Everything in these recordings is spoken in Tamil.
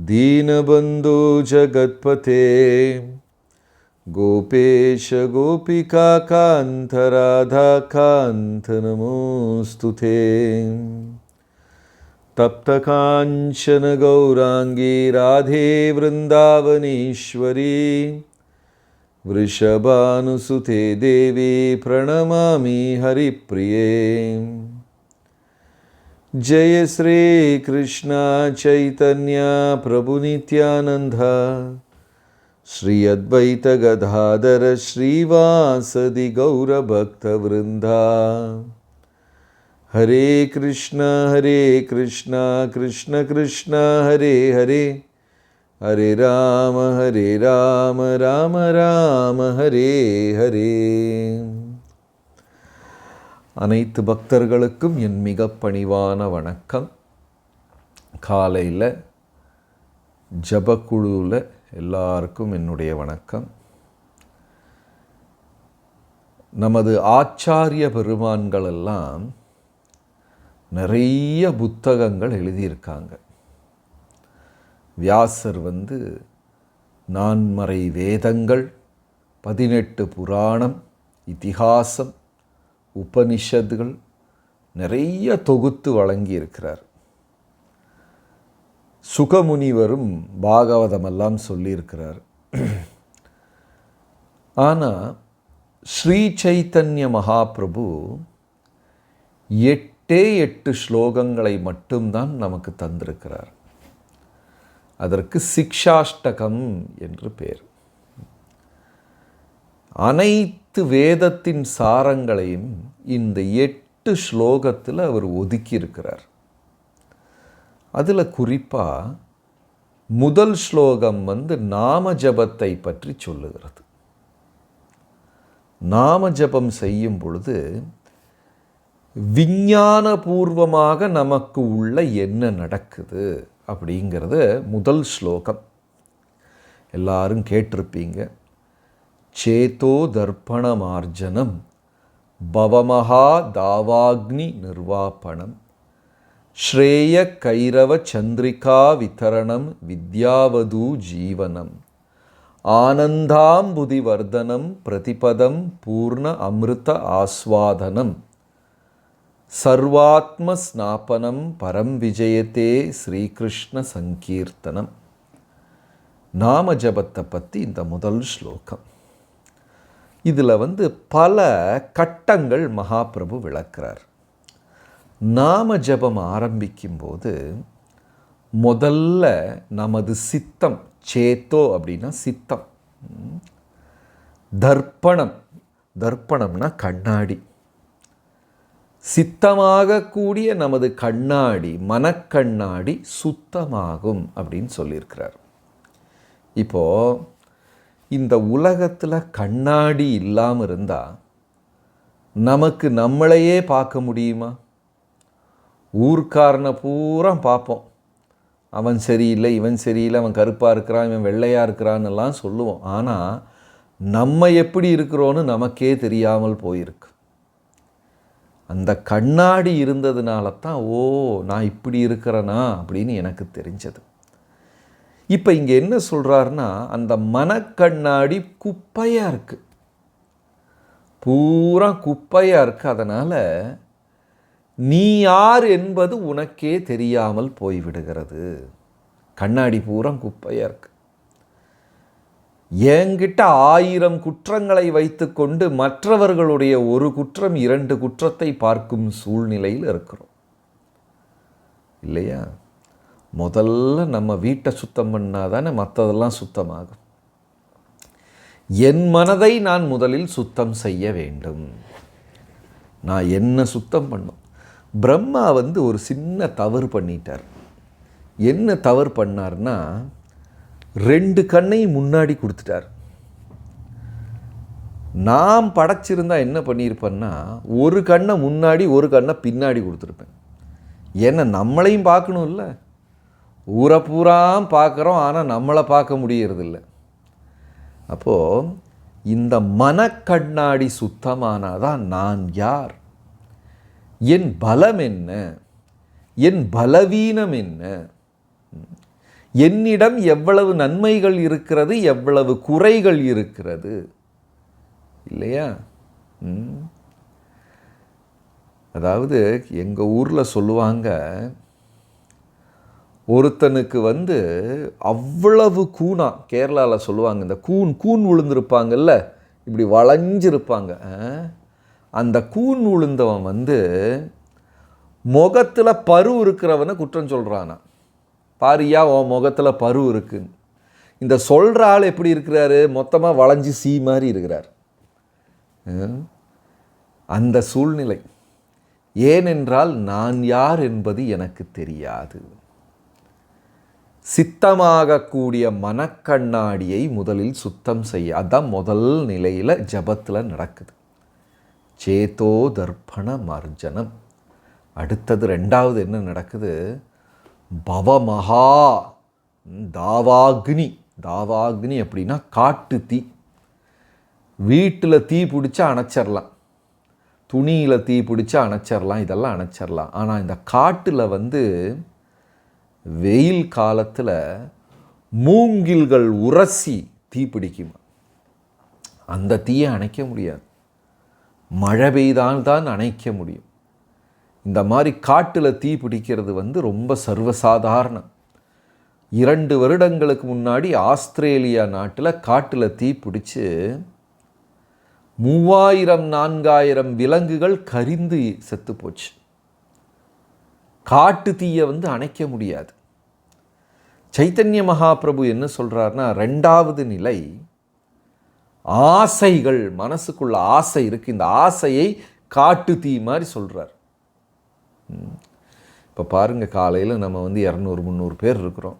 दीनबन्धो जगत्पते। गोपेश गोपिकान्त नमोऽस्तु ते। तप्तकाञ्चन गौराङ्गी राधे वृन्दावनेश्वरी। वृषभानुसुते देवी प्रणमामि हरिप्रिये जय श्री कृष्ण चैतन्य प्रभुनित्यानन्द श्री अद्वैतगदाधर श्रीवासदि गौरभक्तवृन्दा। हरे कृष्ण हरे कृष्ण कृष्ण कृष्ण, हरे हरे। हरे राम हरे राम राम राम, हरे हरे। அனைத்து பக்தர்களுக்கும் என் மிக பணிவான வணக்கம். காலையில் ஜபக்குழுவில் எல்லாருக்கும் என்னுடைய வணக்கம். நமது ஆச்சாரிய பெருமான்கள் எல்லாம் நிறைய புத்தகங்கள் எழுதியிருக்காங்க. வியாசர் வந்து நான்மறை வேதங்கள் பதினெட்டு புராணம் இதிகாசம் உபனிஷத்துகள் நிறைய தொகுத்து வழங்கியிருக்கிறார். சுகமுனிவரும் பாகவதமெல்லாம் சொல்லியிருக்கிறார். ஆனால் ஸ்ரீ சைத்தன்ய மகாபிரபு எட்டே எட்டு ஸ்லோகங்களை மட்டும்தான் நமக்கு தந்திருக்கிறார். அதற்கு சிக்ஷாஷ்டகம் என்று பேர். அனைத்து பத்து வேதத்தின் சாரங்களையும் இந்த எட்டு ஸ்லோகத்தில் அவர் ஒதுக்கியிருக்கிறார். அதில் குறிப்பாக முதல் ஸ்லோகம் வந்து நாம ஜபத்தை பற்றி சொல்லுகிறது. நாம ஜபம் செய்யும் பொழுது விஞ்ஞானபூர்வமாக நமக்கு உள்ள என்ன நடக்குது அப்படிங்கிறத முதல் ஸ்லோகம். எல்லாரும் கேட்டிருப்பீங்க. சேதோ தர்ப்பணமார்ஜனம் பவமகா தாவாக்னி நிர்வாபணம் ஸ்ரேய கைரவ சந்திரிகா விதரணம் வித்யாவது ஜீவனம் ஆனந்தாம்புதிவர்தனம் பிரதிபதம் பூர்ண அமிர்த ஆஸ்வாதனம் சர்வாத்ம ஸ்நாபனம் பரம் விஜயத்தே ஸ்ரீகிருஷ்ண சங்கீர்த்தனம். நாம ஜபத்தை பற்றி இந்த முதல் ஸ்லோகம். இதில் வந்து பல கட்டங்கள் மகாபிரபு விளக்கிறார். நாம ஜபம் ஆரம்பிக்கும்போது முதல்ல நமது சித்தம் சேத்தோ அப்படின்னா சித்தம். தர்ப்பணம் தர்ப்பணம்னா கண்ணாடி. சித்தமாக கூடிய நமது கண்ணாடி மனக்கண்ணாடி சுத்தமாகும் அப்படின்னு சொல்லியிருக்கிறார். இப்போது இந்த உலகத்தில் கண்ணாடி இல்லாமல் இருந்தால் நமக்கு நம்மளையே பார்க்க முடியுமா? ஊர்க்காரனை பூரா பார்ப்போம். அவன் சரியில்லை இவன் சரியில்லை அவன் கருப்பாக இருக்கிறான் இவன் வெள்ளையாக இருக்கிறான்னெல்லாம் சொல்லுவோம். ஆனால் நம்ம எப்படி இருக்கிறோன்னு நமக்கே தெரியாமல் போயிருக்கு. அந்த கண்ணாடி இருந்ததுனால தான் ஓ நான் இப்படி இருக்கிறேனா அப்படின்னு எனக்கு தெரிஞ்சது. இப்போ இங்கே என்ன சொல்கிறாருன்னா அந்த மனக்கண்ணாடி குப்பையாக இருக்குது பூரா குப்பையாக இருக்குது அதனால் நீ யார் என்பது உனக்கே தெரியாமல் போய்விடுகிறது. கண்ணாடி பூரா குப்பையாக இருக்குது என்கிட்ட ஆயிரம் குற்றங்களை வைத்துக்கொண்டு மற்றவர்களுடைய ஒரு குற்றம் இரண்டு குற்றத்தை பார்க்கும் சூழ்நிலையில் இருக்கிறோம். இல்லையா? முதல்ல நம்ம வீட்டை சுத்தம் பண்ணால் தானே மற்றதெல்லாம் சுத்தமாகும். என் மனதை நான் முதலில் சுத்தம் செய்ய வேண்டும். நான் என்ன சுத்தம் பண்ணும் பிரம்மா வந்து ஒரு சின்ன தவறு பண்ணிட்டார். என்ன தவறு பண்ணார்னா ரெண்டு கண்ணையும் முன்னாடி கொடுத்துட்டார். நாம் படைச்சிருந்தா என்ன பண்ணியிருப்பேன்னா ஒரு கண்ணை முன்னாடி ஒரு கண்ணை பின்னாடி கொடுத்துருப்பேன். ஏன்னா நம்மளையும் பார்க்கணும்ல. ஊரை பூராம் பார்க்குறோம் ஆனால் நம்மளை பார்க்க முடியறதில்ல. அப்போது இந்த மனக்கண்ணாடி சுத்தமானாதான் நான் யார்? என் பலம் என்ன? என் பலவீனம் என்ன? என்னிடம் எவ்வளவு நன்மைகள் இருக்கிறது எவ்வளவு குறைகள் இருக்கிறது? இல்லையா? ம். அதாவது எங்கள் ஊரில் சொல்லுவாங்க ஒருத்தனுக்கு வந்து அவ்வளவு கூனா கேரளாவில் சொல்லுவாங்க இந்த கூன் கூன் விழுந்திருப்பாங்கல்ல இப்படி வளைஞ்சிருப்பாங்க. அந்த கூன் விழுந்தவன் வந்து முகத்தில் பரு இருக்கிறவனை குற்றம் சொல்கிறானா பாரியா உன் முகத்தில் பரு இருக்குன்னு. இந்த சொல்கிற ஆள் எப்படி இருக்கிறாரு? மொத்தமாக வளைஞ்சு சீ மாதிரி இருக்கிறார். அந்த சூழ்நிலை. ஏனென்றால் நான் யார் என்பது எனக்கு தெரியாது. சித்தமாகக்கூடிய மனக்கண்ணாடியை முதலில் சுத்தம் செய்ய அதான் முதல் நிலையில் ஜபத்தில் நடக்குது. சேதோ தர்ப்பண மர்ஜனம். அடுத்தது ரெண்டாவது என்ன நடக்குது? பவமகா தாவாகினி. தாவாக்னி தாவாக்னி அப்படின்னா காட்டு தீ. வீட்டில் தீ பிடிச்சா அணைச்சிடலாம் துணியில் தீ பிடிச்சா அணைச்சிடலாம் இதெல்லாம் அணைச்சிடலாம் ஆனால் இந்த காட்டில் வந்து வெயில் காலத்தில் மூங்கில்கள் உரசி தீ பிடிக்குமா? அந்த தீயை அணைக்க முடியாது. மழை பெய்தால் தான் அணைக்க முடியும். இந்த மாதிரி காட்டில் தீ பிடிக்கிறது வந்து ரொம்ப சர்வசாதாரணம். இரண்டு வருடங்களுக்கு முன்னாடி ஆஸ்திரேலியா நாட்டில் காட்டில் தீ பிடிச்சி மூவாயிரம் நான்காயிரம் விலங்குகள் கரிந்து செத்து போச்சு. காட்டு தீயை வந்து அணைக்க முடியாது. சைத்தன்ய மகாபிரபு என்ன சொல்கிறார்னா ரெண்டாவது நிலை ஆசைகள் மனசுக்குள்ள ஆசை இருக்குது இந்த ஆசையை காட்டு தீ மாதிரி சொல்கிறார் இப்போ பாருங்கள் காலையில் நம்ம வந்து இரநூறு முந்நூறு பேர் இருக்கிறோம்.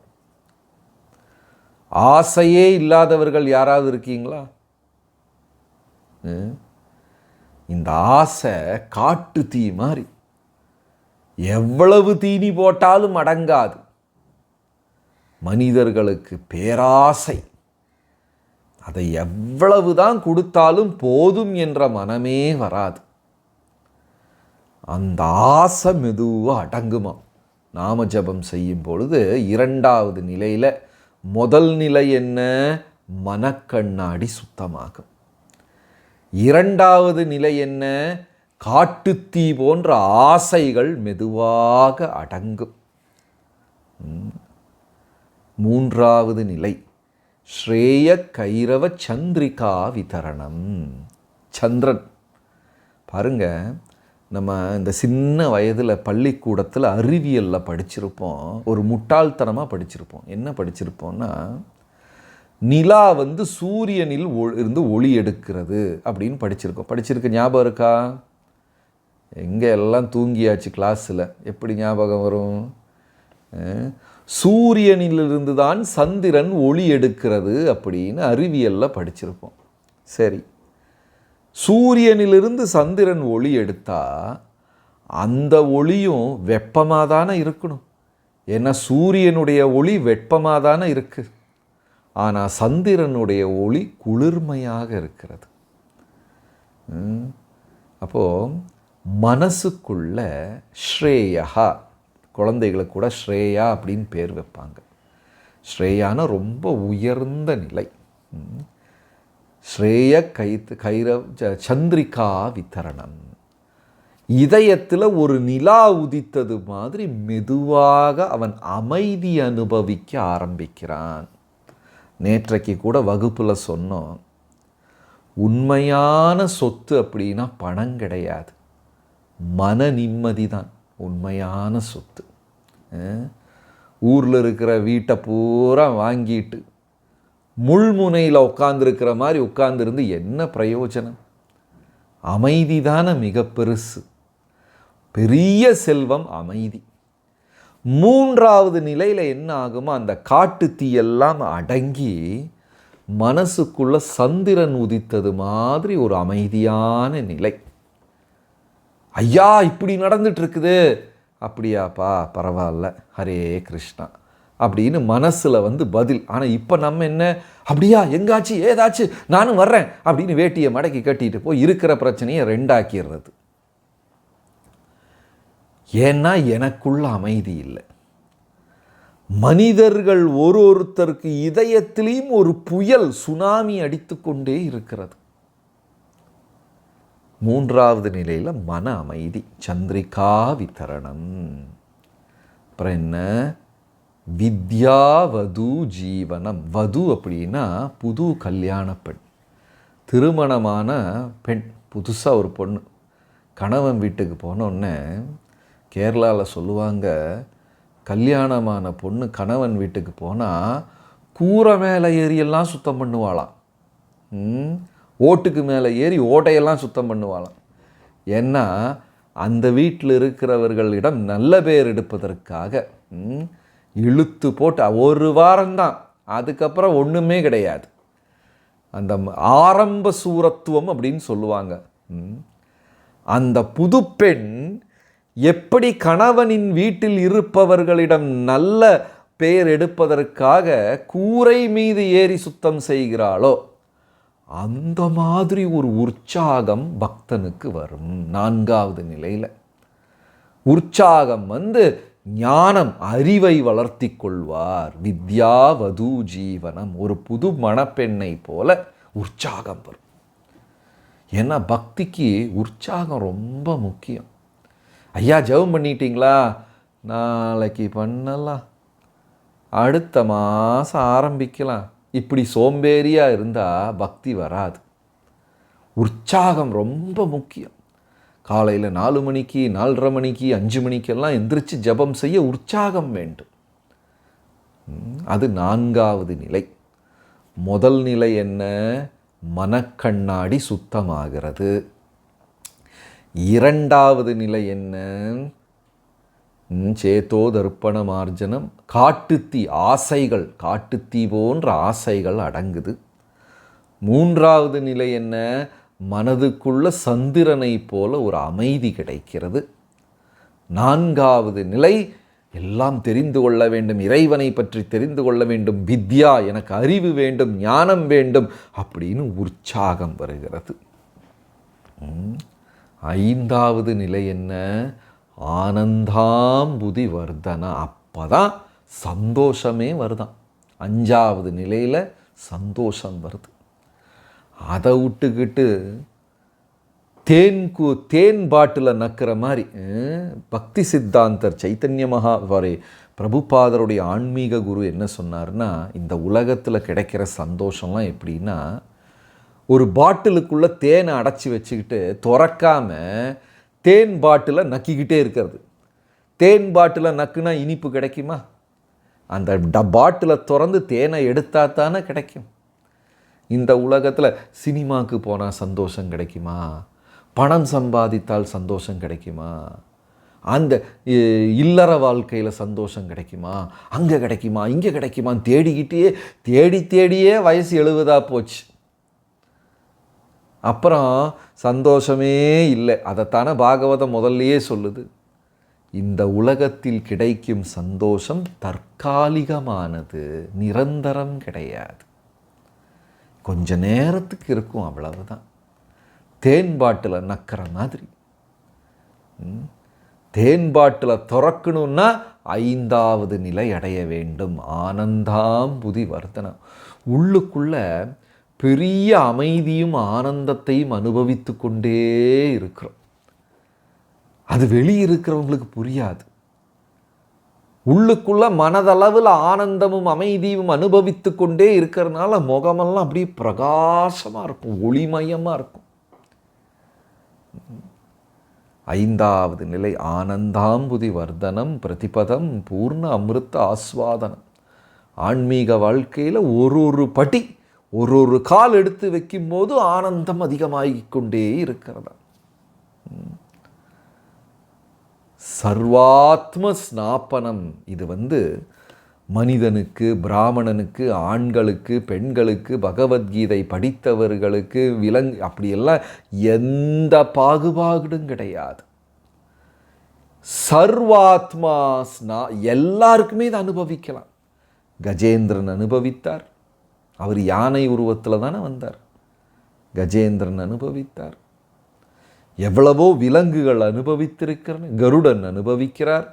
ஆசையே இல்லாதவர்கள் யாராவது இருக்கீங்களா? ம்? இந்த ஆசை காட்டு தீ மாதிரி. எவ்வளவு தீனி போட்டாலும் அடங்காது. மனிதர்களுக்கு பேராசை. அதை எவ்வளவு தான் கொடுத்தாலும் போதும் என்ற மனமே வராது. அந்த ஆசை மெதுவாக அடங்குமா? நாம ஜபம் செய்யும் பொழுது இரண்டாவது நிலையில் முதல் நிலை என்ன? மனக்கண்ணாடி சுத்தமாகும். இரண்டாவது நிலை என்ன? காட்டுத்தீ போன்ற ஆசைகள் மெதுவாக அடங்கும். மூன்றாவது நிலை ஸ்ரேய கைரவ சந்திரிகா விதரணம். சந்திரன். பாருங்க நம்ம இந்த சின்ன வயதில் பள்ளிக்கூடத்தில் அறிவியலில் படிச்சிருப்போம் ஒரு முட்டாள்தனமாக படிச்சிருப்போம். என்ன படிச்சிருப்போம்னா நிலா வந்து சூரியனில் ஒ- இருந்து ஒளி எடுக்கிறது அப்படின்னு படிச்சிருக்கோம். படிச்சிருக்க ஞாபகம் இருக்கா? எங்கே எல்லாம் தூங்கியாச்சு கிளாஸில் எப்படி ஞாபகம் வரும்? சூரியனிலிருந்து தான் சந்திரன் ஒளி எடுக்கிறது அப்படின்னு அறிவியலில் படிச்சிருப்போம். சரி. சூரியனிலிருந்து சந்திரன் ஒளி எடுத்தா அந்த ஒளியும் வெப்பமாக தானே இருக்கணும். ஏன்னா சூரியனுடைய ஒளி வெப்பமாக தானே இருக்குது ஆனால் சந்திரனுடைய ஒளி குளிர்மையாக இருக்கிறது. ம். மனசுக்குள்ள ஸ்ரேயா குழந்தைகளுக்கு கூட ஸ்ரேயா அப்படின்னு பேர் வைப்பாங்க. ஸ்ரேயானா ரொம்ப உயர்ந்த நிலை. ஸ்ரேய கைத்து கைரவ் ச- சந்திரிகா வித்தரணம் இதயத்தில் ஒரு நிலா உதித்தது மாதிரி மெதுவாக அவன் அமைதி அனுபவிக்க ஆரம்பிக்கிறான். நேற்றைக்கு கூட வகுப்பில் சொன்னோம். உண்மையான சொத்து அப்படின்னா பணம் கிடையாது. மன நிம்மதி தான் உண்மையான சொத்து. ஊரில் இருக்கிற வீட்டை பூரா வாங்கிட்டு முள்முனையில் உட்காந்துருக்கிற மாதிரி உட்காந்துருந்து என்ன பிரயோஜனம்? அமைதி தானே மிக பெருசு. பெரிய செல்வம் அமைதி. மூன்றாவது நிலையில் என்ன ஆகுமோ அந்த காட்டு தீயெல்லாம் அடங்கி மனசுக்குள்ள சந்திரன் உதித்தது மாதிரி ஒரு அமைதியான நிலை. ஐயா இப்படி நடந்துட்டு இருக்குது அப்படியாப்பா பரவாயில்ல. ஹரே கிருஷ்ணா. அப்படின்னு மனசில் வந்து பதில். ஆனால் இப்போ நம்ம என்ன? அப்படியா எங்காச்சு ஏதாச்சு நானும் வர்றேன் அப்படின்னு வேட்டியை மடக்கி கட்டிட்டு போய் இருக்கிற பிரச்சனையை ரெண்டாக்கிடுறது ஏன்னா எனக்குள்ள அமைதி இல்லை. மனிதர்கள் ஒரு ஒருத்தருக்கு இதயத்திலையும் ஒரு புயல் சுனாமி அடித்துக்கொண்டே இருக்கிறது. மூன்றாவது நிலையில் மன அமைதி சந்திரிகா வித்தரணம் அப்புறம் என்ன? வித்யா வது ஜீவனம். வது அப்படின்னா புது கல்யாண பெண். திருமணமான பெண் புதுசாக ஒரு பொண்ணு. கணவன் வீட்டுக்கு போனோடனே கேரளாவில் சொல்லுவாங்க கல்யாணமான பொண்ணு கணவன் வீட்டுக்கு போனால் கூரை மேலே ஏறியெல்லாம் சுத்தம் பண்ணுவாளாம். ம், ஓட்டுக்கு மேலே ஏறி ஓட்டையெல்லாம் சுத்தம் பண்ணுவாளாம் ஏன்னா அந்த வீட்டில் இருக்கிறவர்களிடம் நல்ல பேர் எடுப்பதற்காக இழுத்து போட்டு ஒரு வாரம்தான் அதுக்கப்புறம் ஒன்றுமே கிடையாது அந்த ஆரம்ப சூரத்துவம் அப்படின்னு சொல்லுவாங்க ம். அந்த புதுப்பெண் எப்படி கணவனின் வீட்டில் இருப்பவர்களிடம் நல்ல பெயர் எடுப்பதற்காக கூரை மீது ஏறி சுத்தம் செய்கிறாளோ அந்த மாதிரி ஒரு உற்சாகம் பக்தனுக்கு வரும். நான்காவது நிலையில். உற்சாகம் வந்து ஞானம் அறிவை வளர்த்தி கொள்வார். வித்யா வது ஜீவனம். ஒரு புது மணப்பெண்ணை போல உற்சாகம் வரும். ஏன்னா பக்திக்கு உற்சாகம் ரொம்ப முக்கியம். ஐயா ஜெபம் பண்ணிட்டீங்களா? நாளைக்கு பண்ணலாம். அடுத்த மாதம் ஆரம்பிக்கலாம். இப்படி சோம்பேறியாக இருந்தால் பக்தி வராது. உற்சாகம் ரொம்ப முக்கியம். காலையில் நாலு மணிக்கு நாலரை மணிக்கு அஞ்சு மணிக்கெல்லாம் எந்திரிச்சு ஜெபம் செய்ய உற்சாகம் வேண்டும். அது நான்காவது நிலை. முதல் நிலை என்ன? மனக்கண்ணாடி சுத்தமாகிறது. இரண்டாவது நிலை என்ன? சேத்தோ தர்ப்பண மார்ஜனம் காட்டுத்தீ ஆசைகள் காட்டுத்தீ போன்ற ஆசைகள் அடங்குது மூன்றாவது நிலை என்ன மனதுக்குள்ள சந்திரனை போல ஒரு அமைதி கிடைக்கிறது நான்காவது நிலை எல்லாம் தெரிந்து கொள்ள வேண்டும் இறைவனை பற்றி தெரிந்து கொள்ள வேண்டும் வித்யா எனக்கு அறிவு வேண்டும் ஞானம் வேண்டும் அப்படின்னு உற்சாகம் வருகிறது ஐந்தாவது நிலை என்ன ஆனந்தாம்புதி வர்தனா. அப்பதான் சந்தோஷமே வருதாம் அஞ்சாவது நிலையில் சந்தோஷம் வருது. அதை விட்டுக்கிட்டு தேன் கு தேன் பாட்டில் நக்கிற மாதிரி பக்தி சித்தாந்தர் சைத்தன்ய மகா வாரே பிரபுபாதருடைய ஆன்மீக குரு என்ன சொன்னார்னா இந்த உலகத்தில் கிடைக்கிற சந்தோஷம்லாம் எப்படின்னா ஒரு பாட்டிலுக்குள்ளே தேனை அடைச்சி வச்சுக்கிட்டு திறக்காமல் தேன் பாட்டில் நக்கிக்கிட்டே இருக்கிறது. தேன் பாட்டில் நக்குனா இனிப்பு கிடைக்குமா? அந்த ட பாட்டில் திறந்து தேனை எடுத்தா தானே கிடைக்கும். இந்த உலகத்தில் சினிமாவுக்கு போனால் சந்தோஷம் கிடைக்குமா? பணம் சம்பாதித்தால் சந்தோஷம் கிடைக்குமா? அந்த இ- இல்லற வாழ்க்கையில் சந்தோஷம் கிடைக்குமா? அங்கே கிடைக்குமா? இங்கே கிடைக்குமான்னு தேடிக்கிட்டே தேடி தேடியே வயசு எழுபதா போச்சு. அப்புறம் சந்தோஷமே இல்லை. அதைத்தானே பாகவதம் முதல்லையே சொல்லுது. இந்த உலகத்தில் கிடைக்கும் சந்தோஷம் தற்காலிகமானது நிரந்தரம் கிடையாது. கொஞ்ச நேரத்துக்கு இருக்கும் அவ்வளவுதான். தேன் பாட்டில் நக்கிற மாதிரி. ம். தேன் பாட்டில் திறக்கணும்னா ஐந்தாவது நிலை அடைய வேண்டும். ஆனந்தாம் புதி வர்த்தனம். உள்ளுக்குள்ளே பெரிய அமைதியும் ஆனந்தத்தையும் அனுபவித்து கொண்டே இருக்கிறோம். அது வெளியிருக்கிறவங்களுக்கு புரியாது. உள்ளுக்குள்ள மனதளவில் ஆனந்தமும் அமைதியும் அனுபவித்து கொண்டே இருக்கிறதுனால முகமெல்லாம் அப்படியே பிரகாசமாக இருக்கும் ஒளிமயமாக இருக்கும். ஐந்தாவது நிலை ஆனந்தாம்புதி வர்தனம் பிரதிபதம் பூர்ண அமிர்த ஆஸ்வாதனம். ஆன்மீக வாழ்க்கையில் ஒரு ஒரு படி ஒரு ஒரு கால் எடுத்து வைக்கும்போது ஆனந்தம் அதிகமாகிக் கொண்டே இருக்கிறதா. சர்வாத்ம ஸ்நாபனம் இது வந்து மனிதனுக்கு பிராமணனுக்கு ஆண்களுக்கு பெண்களுக்கு பகவத்கீதை படித்தவர்களுக்கு விலங்கு அப்படியெல்லாம் எந்த பாகுபாடும் கிடையாது. சர்வாத்மா ஸ்னா எல்லாருக்குமே இதை அனுபவிக்கலாம். கஜேந்திரன் அனுபவித்தார். அவர் யானை உருவத்தில் தானே வந்தார். கஜேந்திரன் அனுபவித்தார். எவ்வளவோ விலங்குகள் அனுபவித்திருக்கிறன கருடன் அனுபவிக்கிறார்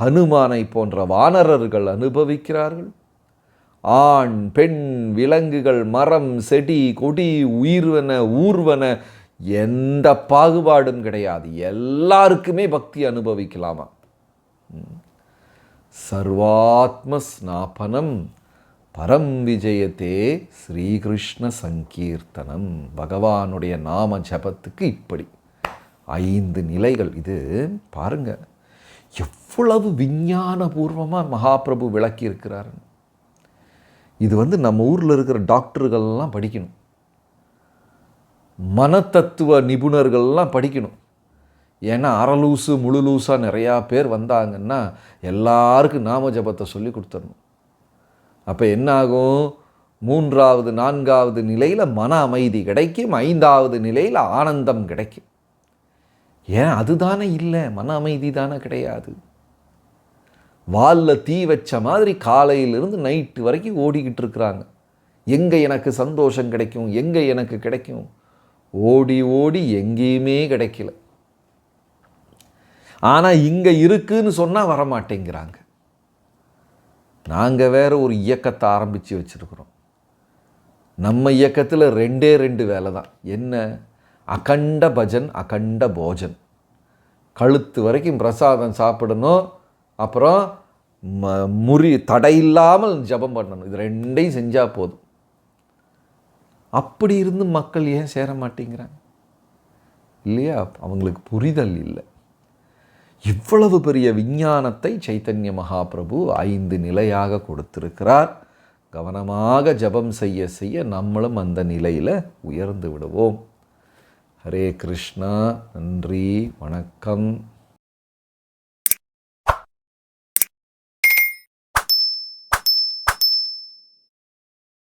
ஹனுமானை போன்ற வானரர்கள் அனுபவிக்கிறார்கள். ஆண் பெண் விலங்குகள் மரம் செடி கொடி உயிர்வன ஊர்வன எந்த பாகுபாடும் கிடையாது. எல்லாருக்குமே பக்தி அனுபவிக்கலாமா? சர்வாத்ம ஸ்நாபனம். பரம் விஜயத்தே ஸ்ரீகிருஷ்ண சங்கீர்த்தனம். பகவானுடைய நாம ஜபத்துக்கு இப்படி. ஐந்து நிலைகள். இது பாருங்க. எவ்வளவு விஞ்ஞானபூர்வமாக மகாபிரபு விளக்கி இது வந்து நம்ம ஊரில் இருக்கிற டாக்டர்கள்லாம் படிக்கணும். மனத்தத்துவ நிபுணர்கள்லாம் படிக்கணும். ஏன்னா அறலூசு முழுலூசாக நிறையா பேர் வந்தாங்கன்னா எல்லாருக்கும் நாம ஜபத்தை சொல்லி கொடுத்துடணும். அப்போ என்னாகும்? மூன்றாவது நான்காவது நிலையில் மன அமைதி கிடைக்கும். ஐந்தாவது நிலையில் ஆனந்தம் கிடைக்கும். ஏன்? அதுதானே இல்லை. மன அமைதி தானே கிடையாது. வாலில் தீ வச்ச மாதிரி காலையிலிருந்து நைட்டு வரைக்கும் ஓடிக்கிட்டு இருக்கிறாங்க. எங்கே எனக்கு சந்தோஷம் கிடைக்கும்? எங்கே எனக்கு கிடைக்கும்? ஓடி ஓடி எங்கேயுமே கிடைக்கல. ஆனால் இங்கே இருக்குன்னு சொன்னால் வரமாட்டேங்கிறாங்க. நாங்கள் வேறு ஒரு இயக்கத்தை ஆரம்பித்து வச்சுருக்குறோம். நம்ம இயக்கத்தில் ரெண்டே ரெண்டு வேலை தான். என்ன? அகண்ட பஜன் அகண்ட போஜன். கழுத்து வரைக்கும் பிரசாதம் சாப்பிடணும். அப்புறம் ம முறி தடையில்லாமல் ஜபம் பண்ணணும். இது ரெண்டையும் செஞ்சால் போதும். அப்படி இருந்து மக்கள் ஏன் சேர மாட்டேங்கிறாங்க? இல்லையா? அவங்களுக்கு புரிதல் இல்லை. இவ்வளவு பெரிய விஞ்ஞானத்தை சைத்தன்ய மகாபிரபு ஐந்து நிலையாக கொடுத்திருக்கிறார். கவனமாக ஜபம் செய்ய செய்ய நம்மளும் அந்த நிலையில் உயர்ந்து விடுவோம். ஹரே கிருஷ்ணா நன்றி வணக்கம்.